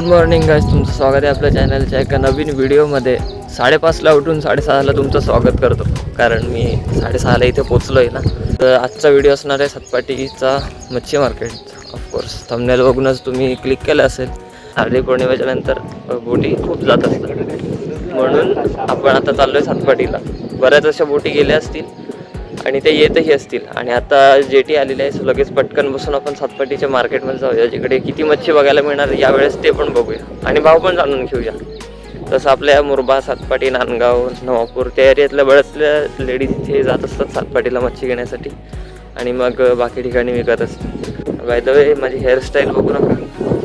Good morning guys तुमचं स्वागत आहे आपल्या चॅनलच्या एका नवीन व्हिडिओमध्ये साडेपाचला उठून साडेसहाला तुमचं स्वागत करतो. कारण मी साडेसहाला इथे पोचलो आहे ना. तर आजचा व्हिडिओ असणार आहे सतपाटीचा मच्छी मार्केट ऑफकोर्स थंबनेल बघूनच तुम्ही क्लिक केलं असेल. हार्दिक पौर्णिमेच्या नंतर बोटी खूप जात असतात. म्हणून आपण आता चाललो आहे सातपाटीला. बऱ्याच अशा बोटी गेल्या असतील. आणि ते येतही असतील. आणि आता जेटी आलेले आहे सो लगेच पटकन बसून आपण सातपाटीच्या मार्केटमध्ये जाऊया जिकडे किती मच्छी बघायला मिळणार यावेळेस ते पण बघूया. आणि भाव पण जाणून घेऊया. तसं आपल्या मुरबा सातपाटी नांदगाव नवापूर त्या एरियातल्या बऱ्याचल्या लेडीज इथे जात असतात सातपाटीला मच्छी घेण्यासाठी. आणि मग बाकी ठिकाणी विकत असतात. बाय द वे माझी हेअरस्टाईल बघू नका.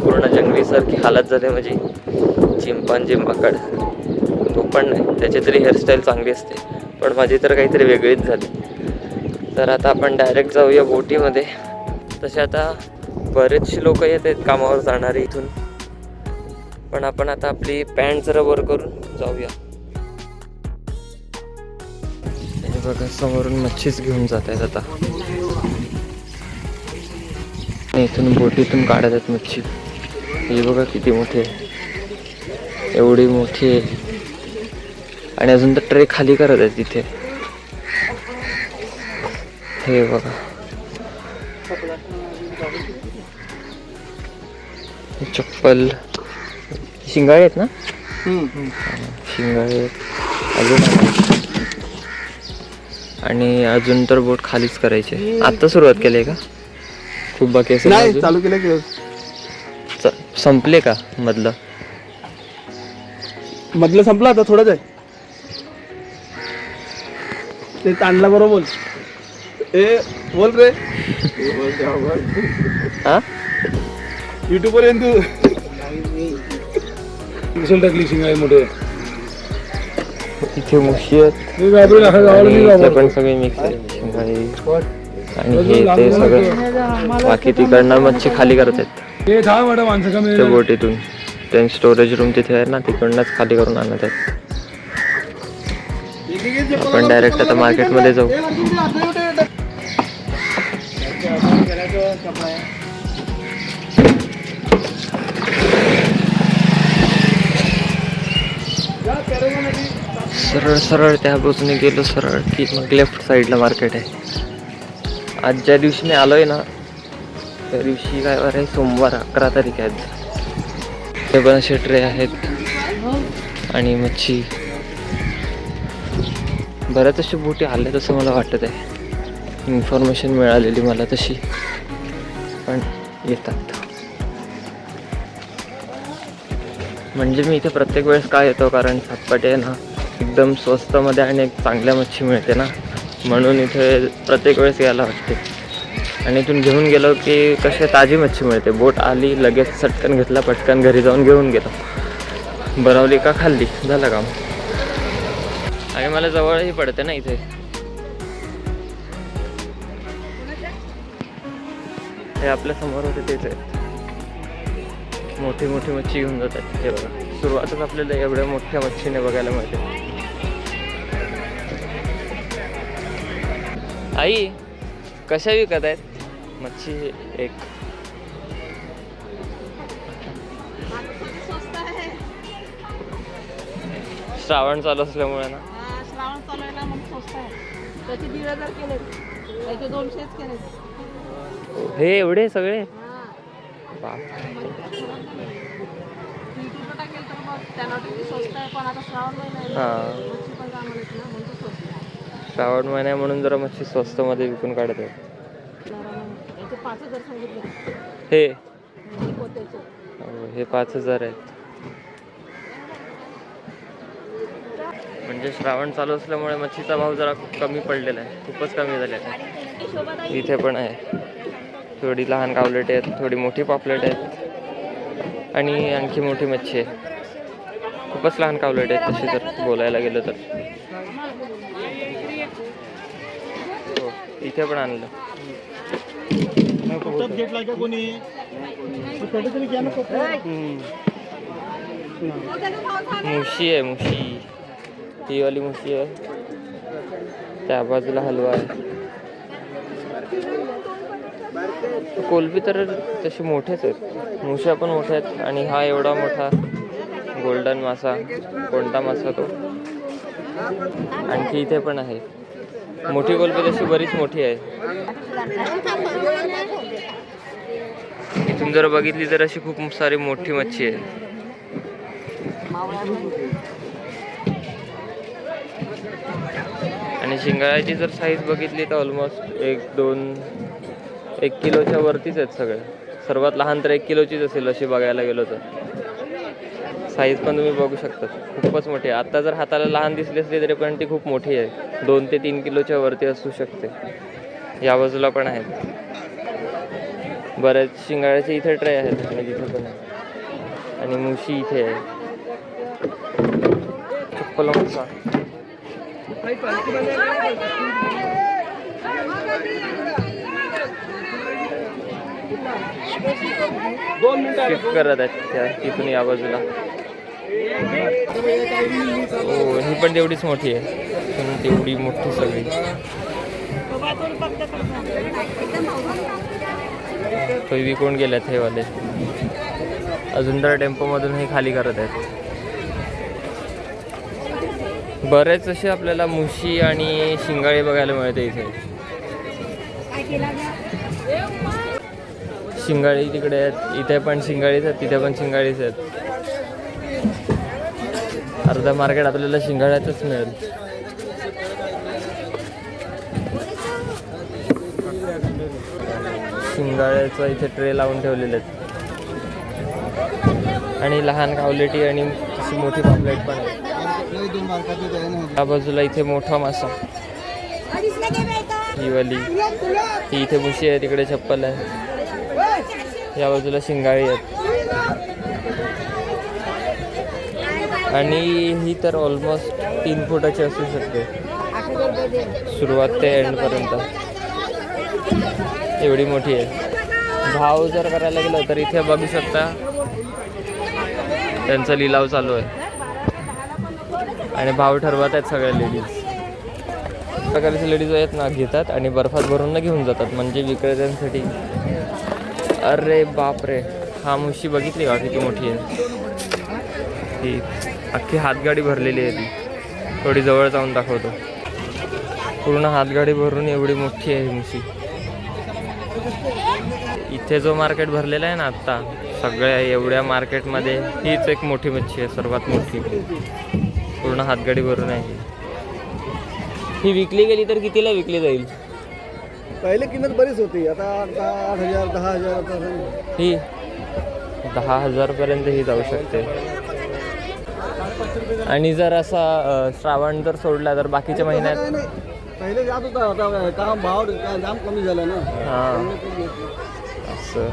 पूर्ण जंगलीसारखी हालत झाली माझी. चिंपांजी माकड तो पण नाही. त्याची तरी हेअरस्टाईल चांगली असते. पण माझी तर काहीतरी वेगळीच झाली. तर आता आपण डायरेक्ट जाऊया बोटीमध्ये. तसे आता बरेचसे लोक येत आहेत कामावर जाणारे इथून. पण आपण आता आपली पॅन्ट जरा वर करून जाऊया. हे बघा समोरून मच्छीच घेऊन जात आहेत आता. इथून बोटीतून काढत आहेत मच्छी. हे बघा किती मोठी. आहे एवढी मोठी. आहे आणि अजून तर ट्रे खाली करत आहेत तिथे. हे बघा. चप्पल. शिंगाळे आहेत ना? शिंगाळे अजून. आणि अजून तर बोट खालीच करायचे आता सुरुवात केली आहे का? खूप बाकी असेल? चालू केलं की संपले का मधलं? मधलं संपलं आता थोडंच आहे. ते तांडला बरोबर ए बोल रे. हा? युट्यूब वर येईन तू? टाकली शिंगाई मोठे. इथे मुशी आहेत. मी घाबरून असा गावाला आणि मी इथे घाबरतो. पण सगळे मिक्स आणि हे ते सगळं बाकी तिकडनं मच्छी खाली करत आहेत. ते थांब वाटत माणसं कमी त्या बोटीतून त्यांची स्टोरेज रूम तिथे आहे ना तिकडनंच खाली करून आणत आहेत. आपण डायरेक्ट आता मार्केटमध्ये जाऊ. सरळ सरळ त्या बाजूने गेलो सरळ की मग लेफ्ट साईडला मार्केट आहे. आज ज्या दिवशी मी आलोय ना त्या दिवशी काय बरं आहे सोमवार अकरा तारीख आहेत ते पण असे ट्रे आहेत. आणि मच्छी. बऱ्याच अशा बोटी आल्या तसं मला वाटत आहे. इन्फॉर्मेशन मिळालेली मला तशी. पण येतात. म्हणजे मी इथे प्रत्येक वेळेस काय येतो कारण सातपाटी आहे ना एकदम स्वस्तमध्ये आणि एक चांगल्या मच्छी मिळते ना म्हणून इथे प्रत्येक वेळेस यायला वाटते. आणि इथून घेऊन गेलो की कसे ताजी मच्छी मिळते. बोट आली लगेच चटकन घेतला पटकन घरी जाऊन घेऊन गेलो. बनवली का खाल्ली? झालं काम. आणि मला जवळही पडते ना इथे. हे आपल्यासमोर होते तेच आहेत. मोठी मोठी मच्छी घेऊन जातात हे बघा. सुरुवातच आपल्याला एवढ्या मोठ्या मच्छीने बघायला मिळते. आई कशा विकत आहेत? मच्छी एक. श्रावण चालू असल्यामुळे ना. श्रावण चालू आहे ना मग स्वस्त आहे. त्याचे दीड हजार केले त्याचे दोनशेच केले हे एवढे सगळे? हा. श्रावण महिना हा म्हणून जरा मच्छी स्वस्त मध्ये विकून काढत हे. हो, हे पाच हजार आहेत. म्हणजे श्रावण चालू असल्यामुळे मच्छीचा भाव जरा कमी पडलेला आहे. खूपच कमी झालेला आहे. इथे पण आहे. थोडी लहान कावलेट आहेत थोडी मोठी पापलेट आहेत आणि आणखी मोठी मच्छी आहे. खूपच लहान कावलेट आहेत तशी जर बोलायला गेलं तर. हो इथे पण आणलं. मुशी आहे मुशी. ही वाली मुशी आहे. त्या बाजूला हलवा आहे. कोलबी तर तसे मोठेच आहेत. मुशा पण मोठ्या आहेत आणि हा एवढा मोठा गोल्डन मासा कोणता मासा तो? आणखी इथे पण आहे. मोठी कोलबी तशी बरीच मोठी आहे. इथून जर बघितली तर अशी खूप सारी मोठी मच्छी आहे आणि शिंगाळ्याची जर साईज बघितली तर ऑलमोस्ट एक दोन एक किलोच्या वरतीच आहेत सगळे. सर्वात लहान तर एक किलोचीच असेल अशी बघायला गेलो तर. साईज पण तुम्ही बघू शकता. खूपच मोठी आहे. आत्ता जर हाताला लहान दिसली असली तरी पण ती खूप मोठी आहे. दोन ते तीन किलोच्या वरती असू शकते. या बाजूला पण आहेत. बऱ्याच शिंगाळ्याचे इथे ट्रे आहेत. आणि तिथे पण आहे. आणि मुशी इथे आहे. चप्पल मासा दोन मिनिटं शिफ्ट करत आहेत त्या तिथून या बाजूला. हो ही पण तेवढीच मोठी आहे. पण तेवढी मोठी सगळी. तो विकून गेल्यात हे वाले? अजून तर टेम्पोमधून हे खाली करत आहेत. बरेच असे आपल्याला मुशी आणि शिंगाळी बघायला मिळते इथे. शिंगाळी तिकडे आहेत. इथे पण शिंगाळीच आहेत तिथे पण शिंगाळीच आहेत. अर्धा मार्केट आपल्याला शिंगाळ्यातच मिळेल. शिंगाळ्याचं इथे ट्रे लावून ठेवलेले आहेत. आणि लहान कावलेटी आणि अशी मोठी पापलेट पण आहे त्या बाजूला इथे मोठा मासा. ही वाली. ही इथे मुशी आहे तिकडे चप्पल आहे. या बाजूला शिंगाळी आहेत. आणि ही तर ऑलमोस्ट तीन फुटाची असू शकते. सुरुवात ते एंडपर्यंत एवढी मोठी आहे. भाव जर करायला गेलं तर इथे बघू शकता त्यांचा लिलाव चालू आहे. आणि भाव ठरवत आहेत सगळ्या लेडीज प्रकारचे लेडीज आहेत ना घेतात आणि बर्फात भरून ना घेऊन जातात म्हणजे विक्रेत्यांसाठी. अरे बापरे. हा मुशी बघितली का? किती मोठी आहे. ती अख्खी हातगाडी भरलेली आहे ती. थोडी जवळ जाऊन दाखवतो. पूर्ण हातगाडी भरून एवढी मोठी आहे मुशी. इथे जो मार्केट भरलेला आहे ना आत्ता सगळ्या एवढ्या मार्केटमध्ये हीच एक मोठी मच्छी आहे सर्वात मोठी. पूर्ण हातगाडी भरून आहे ही विकली गेली तर कितीला विकली जाईल? पहिले किंमत बरीच होती. आता आता आठ हजार दहा हजार आता. ही दहा हजारपर्यंत ही जाऊ शकते. आणि जर असा अ, श्रावण जर सोडला तर बाकीच्या महिन्यात नाही. पहिले जात होता आता काम भाव जाम कमी झाला ना. हां. असं.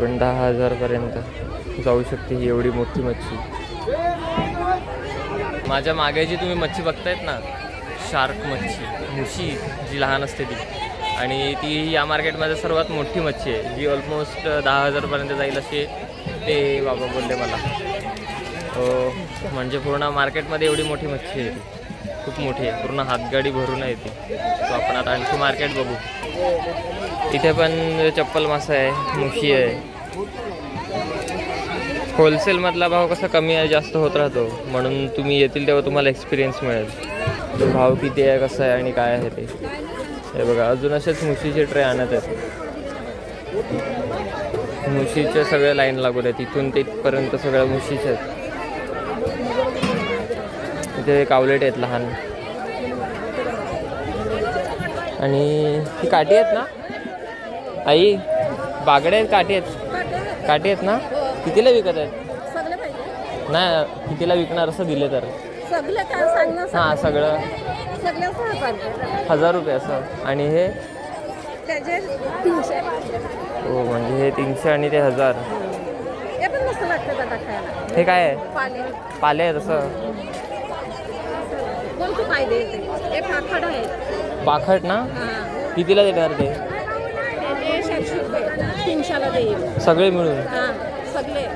पण दहा हजारपर्यंत जाऊ शकते ही एवढी मोठी मच्छी. माझ्या मागे जी तुम्ही मच्छी बघतायत ना शार्क मच्छी मुशी जी लहान असते ती. आणि ती या मार्केटमध्ये सर्वात मोठी मच्छी आहे. जी ऑलमोस्ट दहा हजारपर्यंत जाईल असे ते बाबा बोलले मला. म्हणजे पूर्ण मार्केटमध्ये एवढी मोठी मच्छी आहे ती. खूप मोठी आहे. पूर्ण हातगाडी भरून आहे ती. तो आपण आता आणखी मार्केट बघू. तिथे पण चप्पल मासा आहे मुशी आहे. होलसेलमधला भाव कसा कमी आहे जास्त होत राहतो. म्हणून तुम्ही येतील तेव्हा तुम्हाला एक्सपिरियन्स मिळेल. भाव किती आहे कसं आहे आणि काय आहे ते. हे बघा अजून असेच मुशीचे ट्रे आणत आहेत. मुशीचे सगळे लाईन लागून आहेत. इथून ते इथपर्यंत सगळ्या मुशीचे आहेत. इथे कावलेट आहेत लहान. आणि ही काठी आहेत ना? आई बागडे आहेत काठी आहेत. काठी आहेत ना? कितीला विकत आहेत? नाही कितीला विकणार असं दिले तर? सगळे काय हां सगळं? हजार रुपये असं. आणि हे? त्याचे तीनशे. हो म्हणजे हे तीनशे आणि ते हजार. हे पण मस्त लागतं दादा खायला. हे काय आहे? पाले. पाले आहेत असं. कोणते पाहिजे हे पाखड आहे. पाखट ना? हां. कितीला देणार ते? त्याचे सातशे रुपये. तीनशेला देईल. सगळे मिळून? हां सगळे.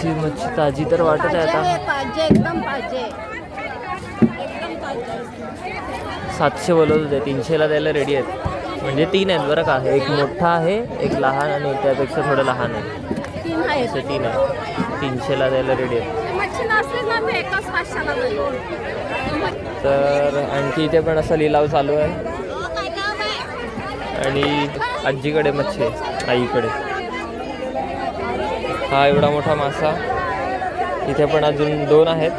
अशी मच्छी ताजी तर वाटत आहे आता. सातशे बोलवत होते तीनशेला द्यायला रेडी आहेत. म्हणजे तीन आहेत बरं का एक मोठा आहे एक लहान आणि त्यापेक्षा थोडं लहान आहे. असं तीन आहे. तीनशेला द्यायला रेडी आहेत. तर आणखी इथे पण असा लिलाव चालू आहे? आणि आजीकडे मच्छी आहे आईकडे. हा एवढा मोठा मासा. इथे पण अजून दोन आहेत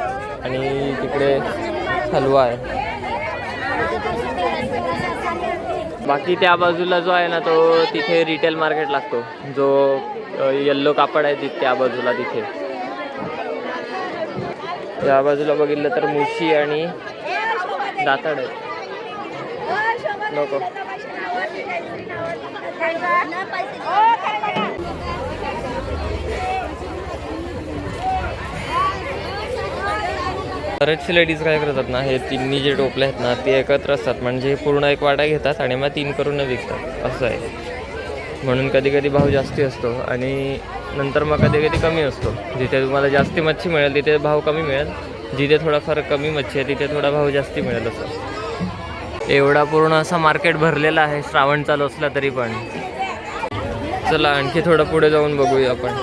आणि तिकडे हलवा आहे. बाकी त्या बाजूला जो आहे ना तो तिथे रिटेल मार्केट लागतो. जो येल्लो कापड आहे ति- त्या बाजूला तिथे. या बाजूला बघितलं तर मुशी आणि दातड आहेत. नको. बरेचसे लेडीज काय करतात ना हे तिन्ही जे टोपले आहेत ना ते एकत्र असतात. म्हणजे पूर्ण एक वाटा घेतात आणि मग तीन करून विकतात. असं आहे. म्हणून कधी कधी भाव जास्ती असतो आणि नंतर मग कधी कधी कमी असतो. जिथे तुम्हाला जास्ती मच्छी मिळेल तिथे भाव कमी मिळेल. जिथे थोडाफार कमी मच्छी आहे तिथे थोडा भाव जास्ती मिळेल असं. एवढा पूर्ण असा मार्केट भरलेला आहे श्रावण चालू असला तरी पण. चला आणखी थोडं पुढे जाऊन बघूया आपण.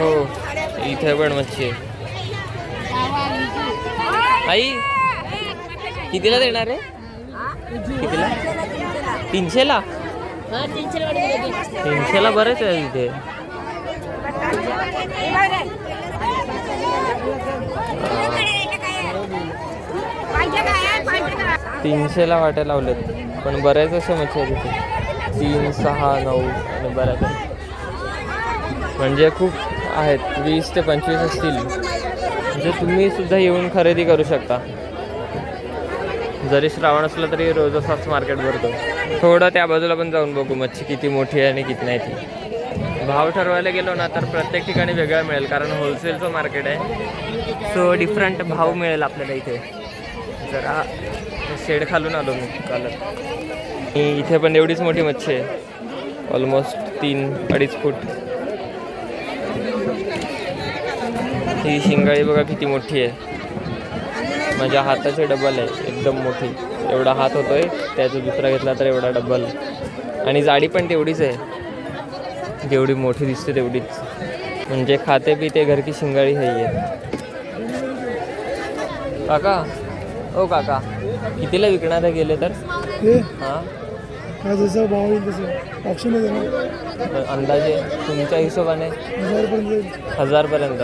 हो. इथे पण मच्छी आहे. आई कितीला देणार आहे? कितीला? तीनशेला? तीनशेला बरेच आहे इथे. तीनशेला वाट्या लावलेत पण बऱ्याच अशा मच्छी आहेत तिथे तीन सहा नऊ आणि बऱ्याच म्हणजे खूप आहेत वीस ते पंचवीस असतील. म्हणजे तुम्ही सुद्धा येऊन खरेदी करू शकता. जरी श्रावण असलं तरी रोज असाच मार्केट भरतो. थोडं त्या बाजूला पण जाऊन बघू मच्छी किती मोठी आहे आणि किती नाही ती. भाव ठरवायला गेलो ना तर प्रत्येक ठिकाणी वेगळा मिळेल कारण होलसेलचं मार्केट आहे. सो डिफरंट भाव मिळेल आपल्याला इथे. जरा शेड खालून आलो मी कालच आणि इथे पण एवढीच मोठी मच्छी आहे. ऑलमोस्ट तीन अडीच फूट. ही शिंगाळी बघा किती मोठी आहे. माझ्या हाताचे डबल आहे एकदम मोठी. एवढा हात होतोय त्याचा दुसरा घेतला तर एवढा डबल आणि जाडी पण तेवढीच आहे. जेवढी मोठी दिसते तेवढीच. म्हणजे खाते पिते घर की शिंगाळी है आहे. काका ओ काका. कितीला विकणार आहे गेले तर? हे? हां? हा जसं भाव तसं. ऑप्शन अंदाजे तुमच्या हिशोबाने? हजारपर्यंत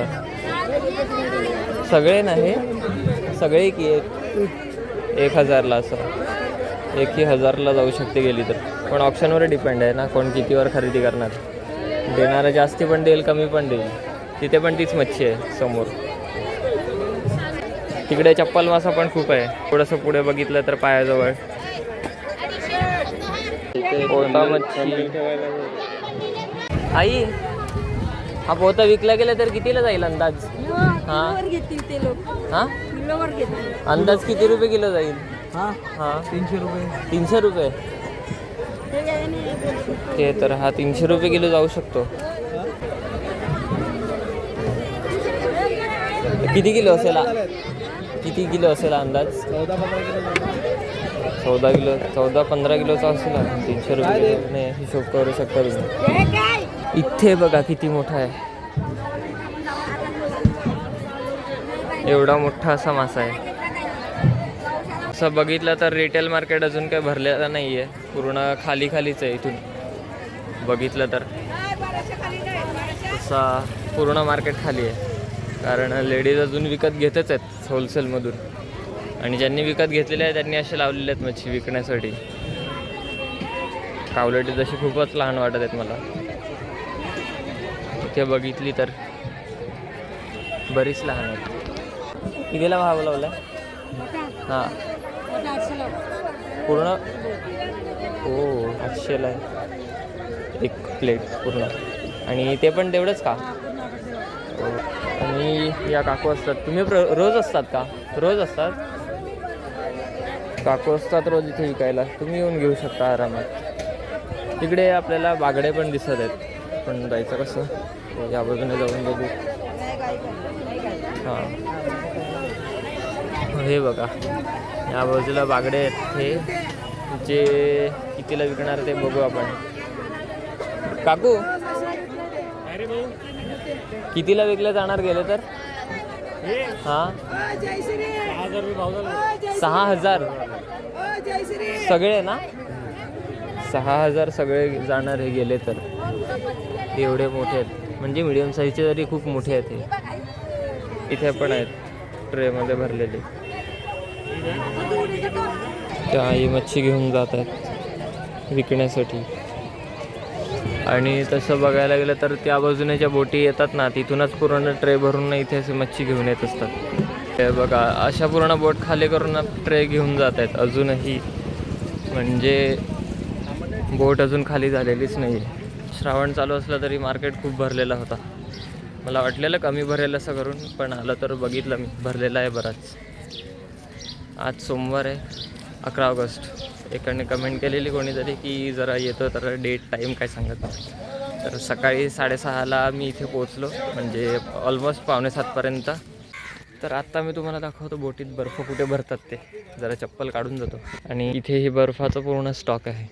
सगळे नाही सगळे की एक एक हजारला असं. एकही हजारला जाऊ शकते गेली तर. पण ऑप्शनवर डिपेंड आहे ना कोण कितीवर खरेदी करणार. देणारा जास्ती पण देईल कमी पण देईल. तिथे पण तीच मच्छी आहे समोर. तिकडे चप्पल मासा पण खूप आहे. थोडंसं पुढे बघितलं तर पायाजवळ. पोता मच्छी. आई हा पोता विकला गेला तर कितीला जाईल अंदाज? किलोवर घेतील ते लोक. हा? किलोवर घेतील. अंदाज किती रुपये किलो जाईल? हां? हा. तीनशे रुपये. तीनशे रुपये? ते काय नाही ते तर हा तीनशे रुपये किलो जाऊ शकतो. किती किलो असेल? हा? किती किलो असेल हा अंदाज? चौदा पंधरा किलो झाले. चौदा किलो चौदा पंधरा किलोचा असेल हा. तीनशे रुपये किलो. नाही हिशोब करू शकता तुम्ही. इथे बघा किती मोठा आहे. एवढा मोठा असा मासा आहे. असं बघितलं तर रिटेल मार्केट अजून काही भरलेलं नाही आहे पूर्ण खाली खालीच आहे इथून. बघितलं तर. तसा पूर्ण मार्केट खाली आहे. कारण लेडीज अजून विकत घेतच आहेत होलसेलमधून आणि ज्यांनी विकत घेतलेले आहे त्यांनी असे लावलेले आहेत मच्छी विकण्यासाठी. कावलटी जशी खूपच लहान वाटत आहेत मला. इथे बघितली तर. बरीच लहान आहेत. कितीला भाव लावला हां. पूर्ण? हो आठशेला आहे. एक प्लेट पूर्ण. आणि ते पण तेवढंच का? हो. आणि या काकू असतात. तुम्ही प्र- रोज असतात का? रोज असतात? काकू असतात रोज इथे विकायला. तुम्ही येऊन घेऊ शकता आरामात. तिकडे आपल्याला बागडे पण दिसत आहेत. पण जायचं कसं? या बाजूने जाऊन बघू. हां. हे बघा या बाजूला बागडे आहेत. हे जे कितीला विकणार ते बघू आपण. काकू कितीला विकलं जाणार गेले तर? हां? सहा हजार. सगळे ना? सहा हजार सगळे जाणार हे गेले तर. एवढे मोठे आहेत. म्हणजे मिडियम साईजचे तरी खूप मोठे आहेत हे. इथे पण आहेत. ट्रेमध्ये भरलेले. त्या आई मच्छी घेऊन जात आहेत विकण्यासाठी. आणि तसं बघायला गेलं तर त्या बाजूने ज्या बोटी येतात ना तिथूनच पूर्ण ट्रे भरून इथे असे मच्छी घेऊन येत असतात. ते बघा अशा पूर्ण बोट खाली करून ट्रे घेऊन जात आहेत. अजूनही. म्हणजे बोट अजून खाली झालेलीच नाही आहे श्रावण चालू असलं तरी मार्केट खूप भरलेला होता. मला वाटलेलं कमी भरेल असं करून पण आलं तर बघितलं मी. भरलेला आहे बराच. आज सोमवार आहे अकरा ऑगस्ट. एकाने कमेंट केलेली कोणीतरी की जरा येतो तर डेट टाईम काय सांगत तर सकाळी साडेसहाला मी इथे पोचलो म्हणजे ऑलमोस्ट पावणे सातपर्यंत तर आत्ता मी तुम्हाला दाखवतो बोटीत बर्फ कुठे भरतात ते. जरा चप्पल काढून जातो. आणि इथे ही बर्फाचा पूर्ण स्टॉक आहे.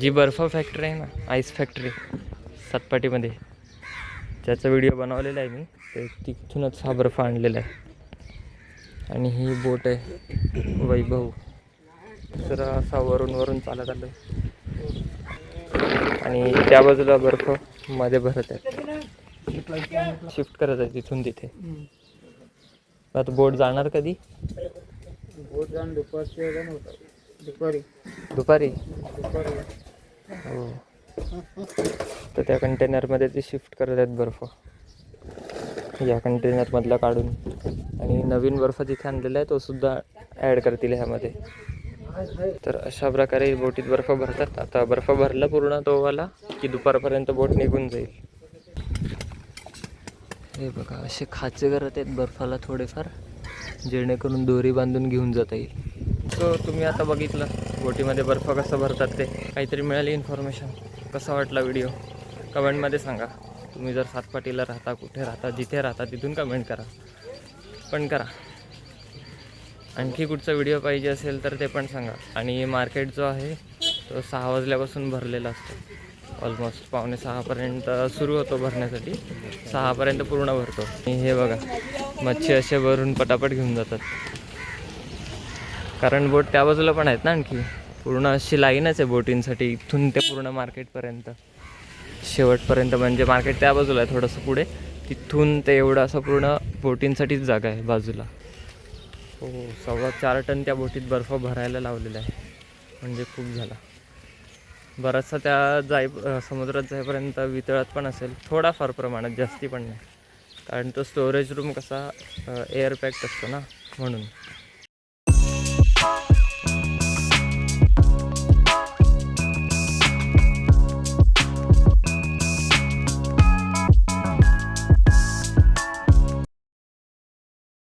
जी बर्फ फॅक्टरी आहे ना आईस फॅक्टरी सातपाटीमध्ये. ज्याचा व्हिडिओ बनवलेला आहे मी ते तिथूनच हा बर्फ आणलेला आहे. आणि ही बोट आहे वैभव. जरा असा वरून वरून चालत आलं आणि त्या बाजूला बर्फमध्ये भरत आहे शिफ्ट करत आहे तिथून तिथे. आता बोट जाणार कधी? बोट दुपारची दुपारी. दुपारी? हो. तर त्या कंटेनरमध्ये ते शिफ्ट करत आहेत बर्फ. या कंटेनरमधला काढून. आणि नवीन बर्फ जिथे आणलेला आहे तो सुद्धा ॲड करतील ह्यामध्ये. तर अशा प्रकारे बोटीत बर्फ भरतात. आता बर्फ भरला पूर्ण तोवाला की दुपारपर्यंत बोट निघून जाईल. हे बघा असे खाचे करत आहेत बर्फाला थोडेफार जेणेकरून दोरी बांधून घेऊन जाता येईल. सो तुम्ही आता बघितलं बोटीमध्ये बर्फ कसं भरतात ते. काहीतरी मिळाली इन्फॉर्मेशन कसा वाटला व्हिडिओ कमेंटमध्ये सांगा. तुम्ही जर सातपाटीला राहता कुठे राहता जिथे राहता तिथून कमेंट करा. पण करा. आणखी कुठचा व्हिडिओ पाहिजे असेल तर ते पण सांगा. आणि मार्केट जो आहे तो सहा वाजल्यापासून भरलेला असतो. ऑलमोस्ट पावणे सहापर्यंत सुरू होतो भरण्यासाठी. सहापर्यंत पूर्ण भरतो. आणि हे बघा मच्छी असे भरून पटापट घेऊन जातात. कारण बोट त्या बाजूला पण आहेत ना आणखी? पूर्ण अशी लाईनच आहे बोटींसाठी इथून ते पूर्ण मार्केटपर्यंत शेवटपर्यंत म्हणजे मार्केट त्या बाजूला आहे थोडंसं पुढे. तिथून ते एवढं असं पूर्ण बोटींसाठीच जागा आहे बाजूला. हो सव्वा चार टन त्या बोटीत बर्फ भरायला लावलेला आहे. म्हणजे खूप झाला. बराचसा त्या जाई समुद्रात जाईपर्यंत वितळत पण असेल. थोडाफार प्रमाणात जास्ती पण नाही. कारण तो स्टोरेज रूम कसा एअर पॅक्ड असतो ना म्हणून.